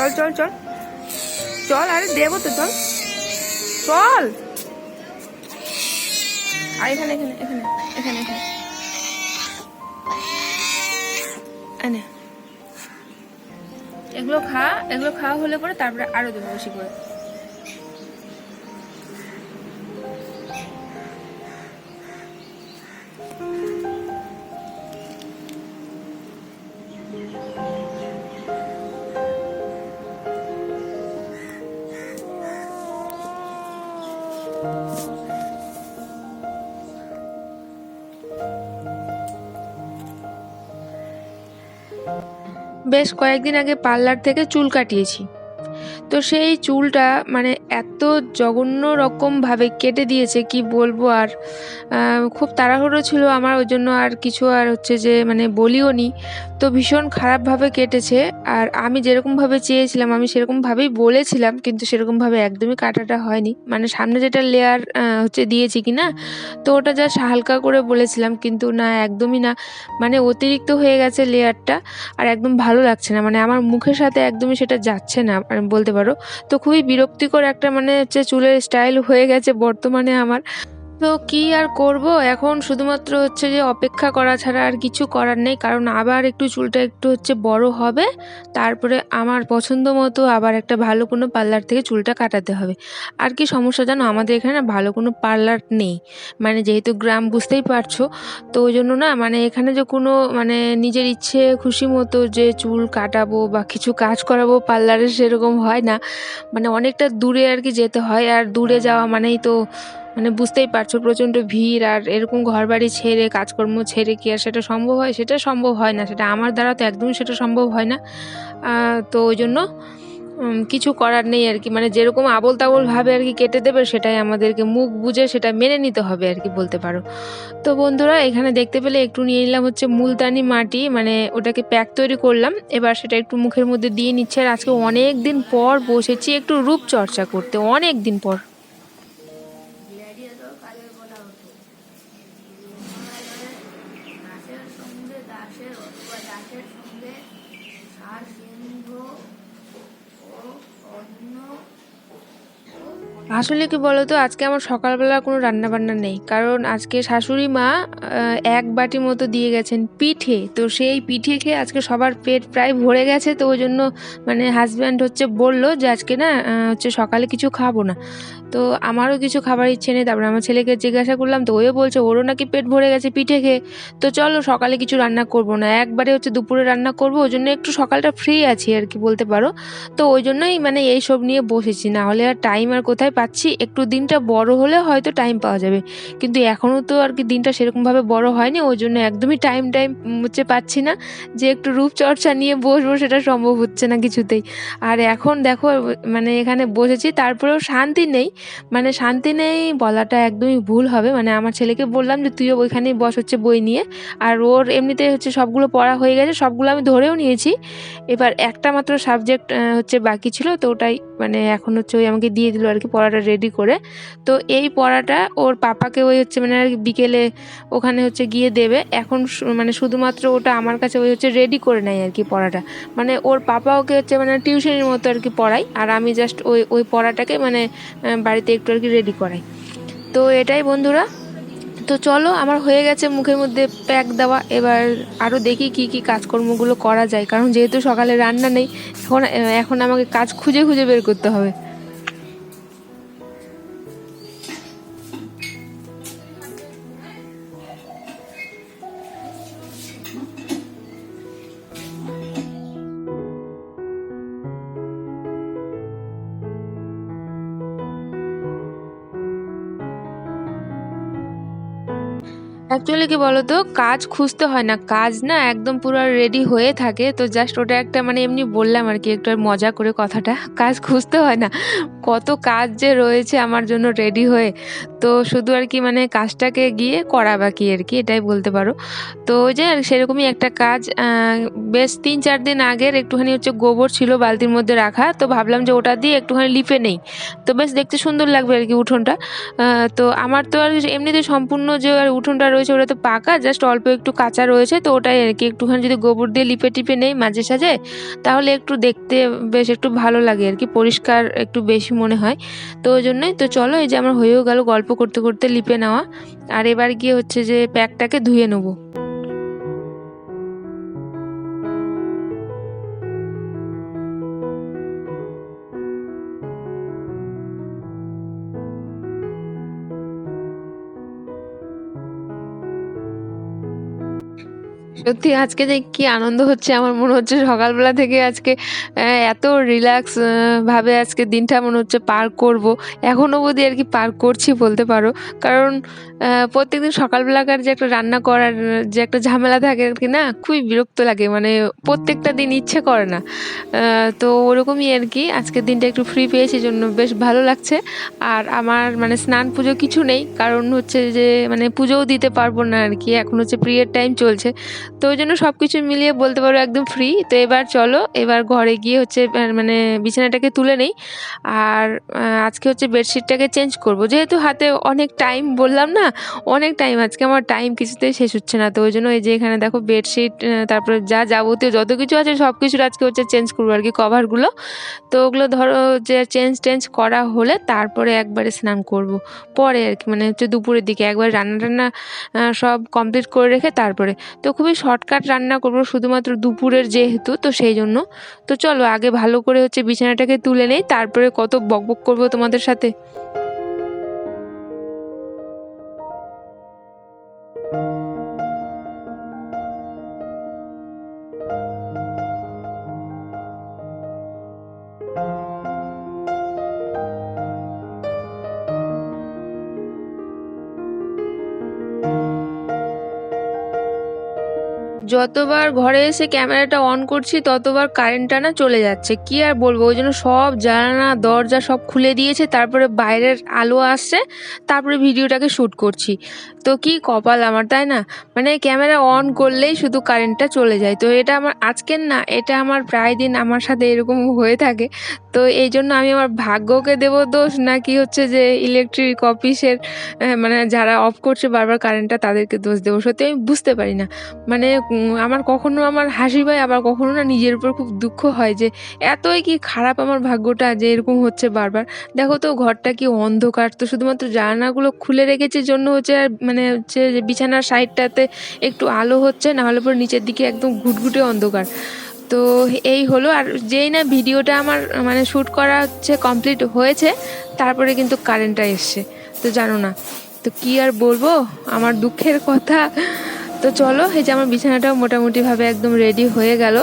চল চল চল। চল, আরে দেবো তো, চল। চল। আর এখানে এখানে এখানে এখানে এখানে। আনে এগুলো খা, এগুলো খাওয়া হলে পরে তারপরে আরও দেবো বেশি করে। বেশ কয়েকদিন আগে পার্লার থেকে চুল কাটিয়েছি। তো সেই চুলটা মানে এত জঘন্য রকমভাবে কেটে দিয়েছে, কি বলব আর খুব তাড়াহুড়ো ছিল আমার, ওই জন্য আর কিছু আর হচ্ছে যে মানে বলিও নি। তো ভীষণ খারাপভাবে কেটেছে আর আমি যেরকমভাবে চেয়েছিলাম, আমি সেরকমভাবেই বলেছিলাম, কিন্তু সেরকমভাবে একদমই কাটাটা হয়নি। মানে সামনে যেটা লেয়ার হচ্ছে দিয়েছি কি না তো ওটা জাস্ট হালকা করে বলেছিলাম, কিন্তু না, একদমই না। মানে অতিরিক্ত হয়ে গেছে লেয়ারটা আর একদম ভালো লাগছে না। মানে আমার মুখের সাথে একদমই সেটা যাচ্ছে না। বলতে পারো। তো খুবই বিরক্তিকর একটা মানে হচ্ছে চুলের স্টাইল হয়ে গেছে বর্তমানে আমার। তো কি আর করব? এখন শুধুমাত্র হচ্ছে যে অপেক্ষা করা ছাড়া আর কিছু করার নেই। কারণ আবার একটু চুলটা একটু হচ্ছে বড় হবে। তারপরে আমার পছন্দ মতো আবার একটা ভালো কোনো পার্লার থেকে চুলটা কাটাতে হবে। আর কি সমস্যা জানো? আমাদের এখানে না ভালো কোনো পার্লার নেই। মানে যেহেতু গ্রাম বুঝতেই পারছ? তো ওই জন্য না মানে এখানে যে কোনো মানে নিজের ইচ্ছে খুশি মতো যে চুল কাটাবো বা কিছু কাজ করাবো পার্লারে সেরকম হয় না। মানে অনেকটা দূরে আর কি যেতে হয়। আর দূরে যাওয়া মানেই তো মানে বুঝতেই পারছ, প্রচণ্ড ভিড় আর এরকম ঘরবাড়ি ছেড়ে, কাজকর্ম ছেড়ে কি আর সেটা সম্ভব হয়? সেটা সম্ভব হয় না। সেটা আমার দ্বারা তো একদমই সেটা সম্ভব হয় না। তো ওই জন্য কিছু করার নেই আর কি। মানে যেরকম আবল তাবল ভাবে আর কি কেটে দেবে, সেটাই আমাদেরকে মুখ বুঝে সেটা মেনে নিতে হবে আর কি বলতে পারো। তো বন্ধুরা, এখানে দেখতে পেলে একটু নিয়ে নিলাম হচ্ছে মুলতানি মাটি। মানে ওটাকে প্যাক তৈরি করলাম। এবার সেটা একটু মুখের মধ্যে দিয়ে নিচ্ছে। আর আজকে অনেক দিন পর বসেছি একটু রূপচর্চা করতে অনেক দিন পর। আসলে কি বলতো, আজকে আমার সকালবেলা কোনো রান্না বান্না নেই। কারণ আজকে শাশুড়ি মা এক বাটি মতো দিয়ে গেছেন পিঠে। তো সেই পিঠে খেয়ে আজকে সবার পেট প্রায় ভরে গেছে। তো ওই জন্য মানে হাজব্যান্ড হচ্ছে বলল যে, আজকে না হচ্ছে সকালে কিছু খাব না। তো আমারও কিছু খাবার ইচ্ছে নেই, তারপরে আমার ছেলেকে জিজ্ঞাসা করলাম, তো ওও বলছে, ওরও নাকি পেট ভরে গেছে পিঠে খেয়ে। তো চলো, সকালে কিছু রান্না করব না, একবারে হচ্ছে দুপুরে রান্না করব, ওই জন্য একটু সকালটা ফ্রি আছি আর কি বলতে পারো। তো ওই জন্যই মানে এই সব নিয়ে বসেছি, না হলে আর টাইম আর কোথায় পাচ্ছি? একটু দিনটা বড় হলে হয়তো টাইম পাওয়া যাবে, কিন্তু এখনও তো আর কি দিনটা সেরকমভাবে বড় হয়নি, ওই জন্য একদমই টাইম টাইম হচ্ছে পাচ্ছি না। যে একটু রূপচর্চা নিয়ে বসবো সেটা সম্ভব হচ্ছে না কিছুতেই। আর এখন দেখো মানে এখানে বসেছি, তারপরেও শান্তি নেই মানে শান্তি নেই, বলাটা একদমই ভুল হবে। মানে আমার ছেলেকে বললাম যে, তুইও ওইখানেই বস হচ্ছে বই নিয়ে। আর ওর এমনিতে হচ্ছে সবগুলো পড়া হয়ে গেছে, সবগুলো আমি ধরেও নিয়েছি। এবার একটা মাত্র সাবজেক্ট হচ্ছে বাকি ছিল, তো ওটাই মানে এখন হচ্ছে ওই আমাকে দিয়ে দিল আর কি, পড়াটা রেডি করে। তো এই পড়াটা ওর পাপাকে ওই হচ্ছে মানে আর বিকেলে ওখানে হচ্ছে গিয়ে দেবে। এখন মানে শুধুমাত্র ওটা আমার কাছে ওই হচ্ছে রেডি করে নেয় আর কি পড়াটা। মানে ওর পাপা ওকে হচ্ছে মানে টিউশনের মতো আর কি পড়াই আর আমি জাস্ট ওই ওই পড়াটাকে মানে বাড়িতে একটু আর কি রেডি করাই। তো এটাই বন্ধুরা। তো চলো, আমার হয়ে গেছে মুখের মধ্যে প্যাক দেওয়া। এবার আরও দেখি কি কি কাজকর্মগুলো করা যায়। কারণ যেহেতু সকালে রান্না নেই, এখন এখন আমাকে কাজ খুঁজে খুঁজে বের করতে হবে। অ্যাকচুয়ালি কি বলতো? কাজ খুঁজতে হয় না। কাজ না একদম পুরো রেডি হয়ে থাকে। তো জাস্ট ওটা একটা মানে এমনি বললাম আর কি, একটু মজা করে কথাটা। কাজ খুঁজতে হয় না। কত কাজ যে রয়েছে আমার জন্য রেডি হয়ে। তো শুধু আর কি মানে কাজটাকে গিয়ে করা বাকি আর কি, এটাই বলতে পারো। তো ওই যে সেরকমই একটা কাজ বেশ তিন চার দিন আগের একটুখানি হচ্ছে গোবর ছিল বালতির মধ্যে রাখা, তো ভাবলাম যে ওটা দিয়ে একটুখানি লিপে নেই। তো বেশ দেখতে সুন্দর লাগবে আর কি উঠোনটা। তো আমার তো আর এমনিতে সম্পূর্ণ যে আর উঠোনটা রয়েছে ওটা তো পাকা, জাস্ট অল্প একটু কাঁচা রয়েছে, তো ওটাই আর কি। একটুখানি যদি গোবর দিয়ে লিপে টিপে নেই মাঝে সাঝে, তাহলে একটু দেখতে বেশ একটু ভালো লাগে আর কি, পরিষ্কার একটু বেশি মনে হয়। তো ওই জন্যই, তো চলো এই যে আমার হয়েও গেল গল্প করতে করতে লিপে নেওয়া। আর এবার গিয়ে হচ্ছে যে প্যাকটাকে ধুয়ে নেব। সত্যি আজকে যে কি আনন্দ হচ্ছে, আমার মনে হচ্ছে সকালবেলা থেকে আজকে এত রিল্যাক্স ভাবে আজকে দিনটা মনে হচ্ছে পার করব। এখনও অবধি আর কি পার করছি বলতে পারো। কারণ প্রত্যেকদিন সকালবেলাকার যে একটা রান্না করার, যে একটা ঝামেলা থাকে আর কি না, খুবই বিরক্ত লাগে। মানে প্রত্যেকটা দিন ইচ্ছে করে না। তো ওরকমই আর কি আজকের দিনটা একটু ফ্রি পেয়েছি জন্য বেশ ভালো লাগছে। আর আমার মানে স্নান পুজো কিছু নেই, কারণ হচ্ছে যে মানে পুজোও দিতে পারব না আর কি। এখন হচ্ছে প্রিয়ের টাইম চলছে। তো ওই জন্য সব কিছু মিলিয়ে বলতে পারো একদম ফ্রি তো এবার চলো, এবার ঘরে গিয়ে হচ্ছে মানে বিছানাটাকে তুলে নেই। আর আজকে হচ্ছে বেডশিটটাকে চেঞ্জ করব। যেহেতু হাতে অনেক টাইম বললাম না, অনেক টাইম আজকে আমার টাইম কিছুতেই শেষ হচ্ছে না। তো ওই জন্য এই যে এখানে দেখো বেডশিট তারপরে যা যাবতীয় যত কিছু আছে সব কিছুর আজকে হচ্ছে চেঞ্জ করব আর কি কভারগুলো তো ওগুলো ধরো যে চেঞ্জ টেঞ্জ করা হলে তারপরে একবারে স্নান করব। পরে আর কি মানে হচ্ছে দুপুরের দিকে একবার রান্না টান্না সব কমপ্লিট করে রেখে তারপরে। তো খুবই শর্টকাট রান্না করব শুধুমাত্র দুপুরের যেহেতু, তো সেই জন্য। তো চলো, আগে ভালো করে হচ্ছে বিছানাটাকে তুলে নেই, তারপরে কত বকবক করব তোমাদের সাথে? যতবার ঘরে এসে ক্যামেরাটা অন করছি, ততবার কারেন্টটা না চলে যাচ্ছে। কি আর বলব? ওই জন্য সব জানালা, দরজা সব খুলে দিয়েছে, তারপরে বাইরের আলো আসছে, তারপরে ভিডিওটাকে শ্যুট করছি। তো কি কপাল আমার, তাই না? মানে ক্যামেরা অন করলেই শুধু কারেন্টটা চলে যায়। তো এটা আমার আজকের না, এটা আমার প্রায় দিন আমার সাথে এরকম হয়ে থাকে। তো এই জন্য আমি আমার ভাগ্যকে দেব দোষ, নাকি হচ্ছে যে ইলেকট্রিক অফিসের মানে যারা অফ করছে বারবার কারেন্টটা তাদেরকে দোষ দেবো? সত্যি আমি বুঝতে পারি না। মানে আমার কখনো আমার হাসি পায়, আবার কখনো না নিজের উপর খুব দুঃখ হয় যে এতই কি খারাপ আমার ভাগ্যটা যে এরকম হচ্ছে বারবার। দেখো তো ঘরটা কি অন্ধকার, তো শুধুমাত্র জানালাগুলো খুলে রেখেছে জন্য হচ্ছে আর মানে হচ্ছে যে বিছানার সাইডটাতে একটু আলো হচ্ছে, না হলে পরে নিচের দিকে একদম ঘুটঘুটে অন্ধকার। তো এই হলো, আর যেই না ভিডিওটা আমার মানে শ্যুট করা হচ্ছে, কমপ্লিট হয়েছে, তারপরে কিন্তু কারেন্টটা এসছে। তো জানো না, তো কি আর বলব, আমার দুঃখের কথা তো চলো এই যে আমার বিছানাটাও মোটামুটিভাবে একদম রেডি হয়ে গেল।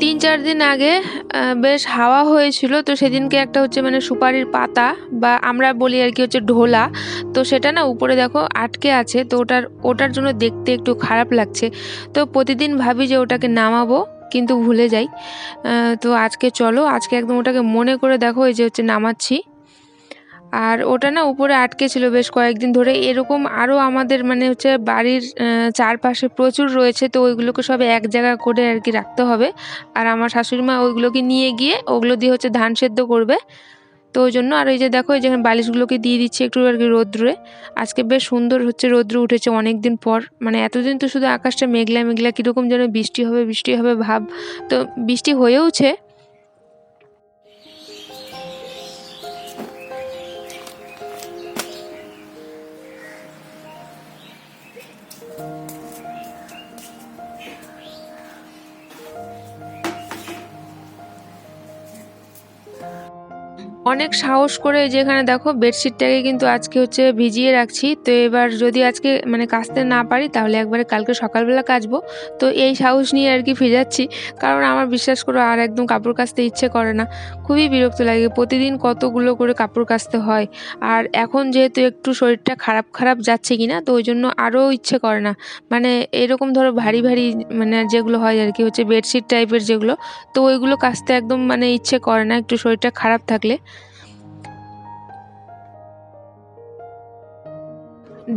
তিন চার দিন আগে বেশ হাওয়া হয়েছিল। তো সেদিনকে একটা হচ্ছে মানে সুপারির পাতা বা আমরা বলি আর কি হচ্ছে ঢোলা। তো সেটা না উপরে দেখো আটকে আছে। তো ওটার ওটার জন্য দেখতে একটু খারাপ লাগছে। তো প্রতিদিন ভাবি যে ওটাকে নামাবো, কিন্তু ভুলে যাই। তো আজকে চলো, আজকে একদম ওটাকে মনে করে দেখো, এই যে হচ্ছে নামাচ্ছি। আর ওটা না উপরে আটকে ছিল বেশ কয়েকদিন ধরে। এরকম আরও আমাদের মানে হচ্ছে বাড়ির চারপাশে প্রচুর রয়েছে, তো ওইগুলোকে সব এক জায়গা করে আর কি রাখতে হবে। আর আমার শাশুড়ি মা ওইগুলোকে নিয়ে গিয়ে ওগুলো দিয়ে হচ্ছে ধান সেদ্ধ করবে। তো ওই জন্য আর এই যে দেখো, এই যে বালিশগুলোকে দিয়ে দিচ্ছি একটু আর কি রোদ্রে। আজকে বেশ সুন্দর হচ্ছে রোদ্র উঠেছে অনেক দিন পর। মানে এতদিন তো শুধু আকাশটা মেঘলা মেঘলা, কীরকম যেন বৃষ্টি হবে বৃষ্টি হবে ভাব। তো বৃষ্টি হয়েওছে অনেক সাহস করে যেখানে দেখো বেডশিটটাকে কিন্তু আজকে হচ্ছে ভিজিয়ে রাখছি। তো এবার যদি আজকে মানে কাচতে না পারি, তাহলে একবারে কালকে সকালবেলা কাচবো। তো এই সাহস নিয়ে আর কি ভিজাচ্ছি। কারণ আমার বিশ্বাস করো আর একদম কাপড় কাচতে ইচ্ছে করে না। খুবই বিরক্ত লাগে। প্রতিদিন কতগুলো করে কাপড় কাচতে হয়। আর এখন যেহেতু একটু শরীরটা খারাপ খারাপ যাচ্ছে কি না তো ওই জন্য আরও ইচ্ছে করে না। মানে এরকম ধরো ভারী ভারী মানে যেগুলো হয় আর কি, হচ্ছে বেডশিট টাইপের যেগুলো, তো ওইগুলো কাচতে একদম মানে ইচ্ছে করে না। একটু শরীরটা খারাপ থাকলে।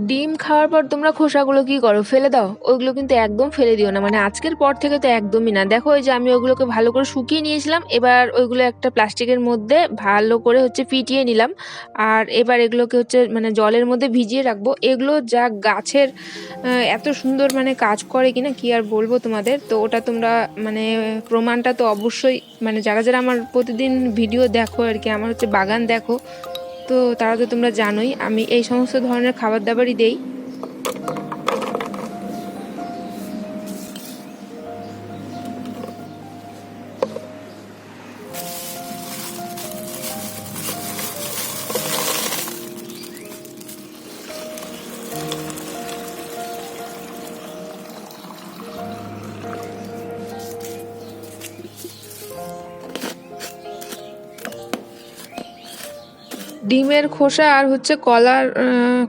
ডিম খাওয়ার পর তোমরা খোসাগুলো কি করো? ফেলে দাও। ওইগুলো কিন্তু একদম ফেলে দিও না। মানে আজকের পর থেকে তো একদমই না। দেখো ওই যে আমি ওইগুলোকে ভালো করে শুকিয়ে নিয়েছিলাম। এবার ওইগুলো একটা প্লাস্টিকের মধ্যে ভালো করে হচ্ছে ফিটিয়ে নিলাম। আর এবার এগুলোকে হচ্ছে মানে জলের মধ্যে ভিজিয়ে রাখব। এগুলো যা গাছের এত সুন্দর মানে কাজ করে কিনা কি আর বলব তোমাদের? তো ওটা তোমরা মানে প্রমাণটা তো অবশ্যই মানে যারা যারা আমার প্রতিদিন ভিডিও দেখো আর কি, আমার হচ্ছে বাগান দেখো তো তারা তো তোমরা জানোই আমি এই সমস্ত ধরনের খাবার দাবারই দেই। ডিমের খোসা আর হচ্ছে কলার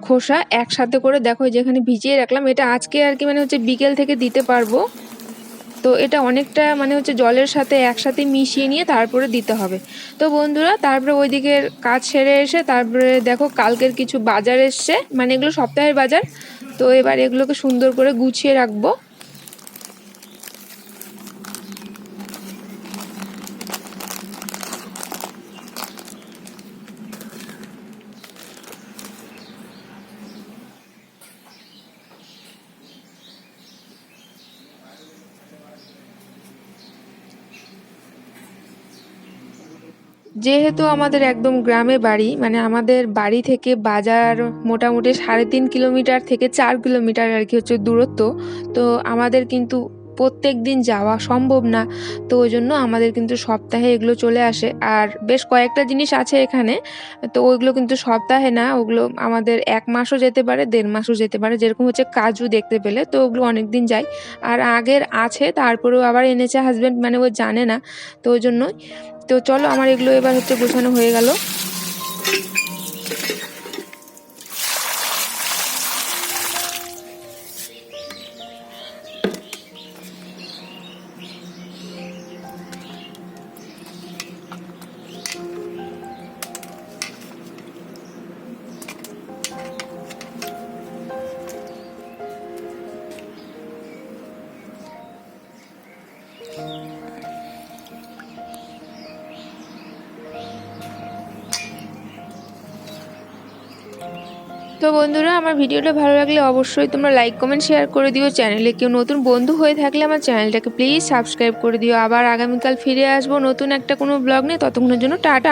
খোসা একসাথে করে দেখো যেখানে ভিজিয়ে রাখলাম। এটা আজকে আর কি মানে হচ্ছে বিকেল থেকে দিতে পারব। তো এটা অনেকটা মানে হচ্ছে জলের সাথে একসাথে মিশিয়ে নিয়ে তারপরে দিতে হবে। তো বন্ধুরা, তারপরে ওই দিকের কাজ সেরে এসে তারপরে দেখো কালকের কিছু বাজার এসছে। মানে এগুলো সপ্তাহের বাজার। তো এবার এগুলোকে সুন্দর করে গুছিয়ে রাখব। যেহেতু আমাদের একদম গ্রামে বাড়ি মানে আমাদের বাড়ি থেকে বাজার মোটামুটি সাড়ে তিন কিলোমিটার থেকে চার কিলোমিটার আর কি হচ্ছে দূরত্ব, তো আমাদের কিন্তু প্রত্যেক দিন যাওয়া সম্ভব না। তো ওই জন্য আমাদের কিন্তু সপ্তাহে এগুলো চলে আসে। আর বেশ কয়েকটা জিনিস আছে এখানে। তো ওইগুলো কিন্তু সপ্তাহে না, ওগুলো আমাদের এক মাসও যেতে পারে, দেড় মাসও যেতে পারে। যেরকম হচ্ছে কাজু দেখতে পেলে, তো ওগুলো অনেক দিন যায়। আর আগের আছে, তারপরেও আবার এনেছে হাজব্যান্ড মানে ও জানে না। তো ওই জন্যই। তো চলো আমার এগুলো এবার হচ্ছে গোছানো হয়ে গেল। তো বন্ধুরা, আমার ভিডিওটা ভালো লাগলে অবশ্যই তোমরা লাইক কমেন্ট শেয়ার করে দিও চ্যানেলে কেউ নতুন বন্ধু হয়ে থাকলে আমার চ্যানেলটাকে প্লিজ সাবস্ক্রাইব করে দিও। আবার আগামীকাল ফিরে আসব নতুন একটা কোনো ব্লগ নিয়ে। ততক্ষণের জন্য টাটা।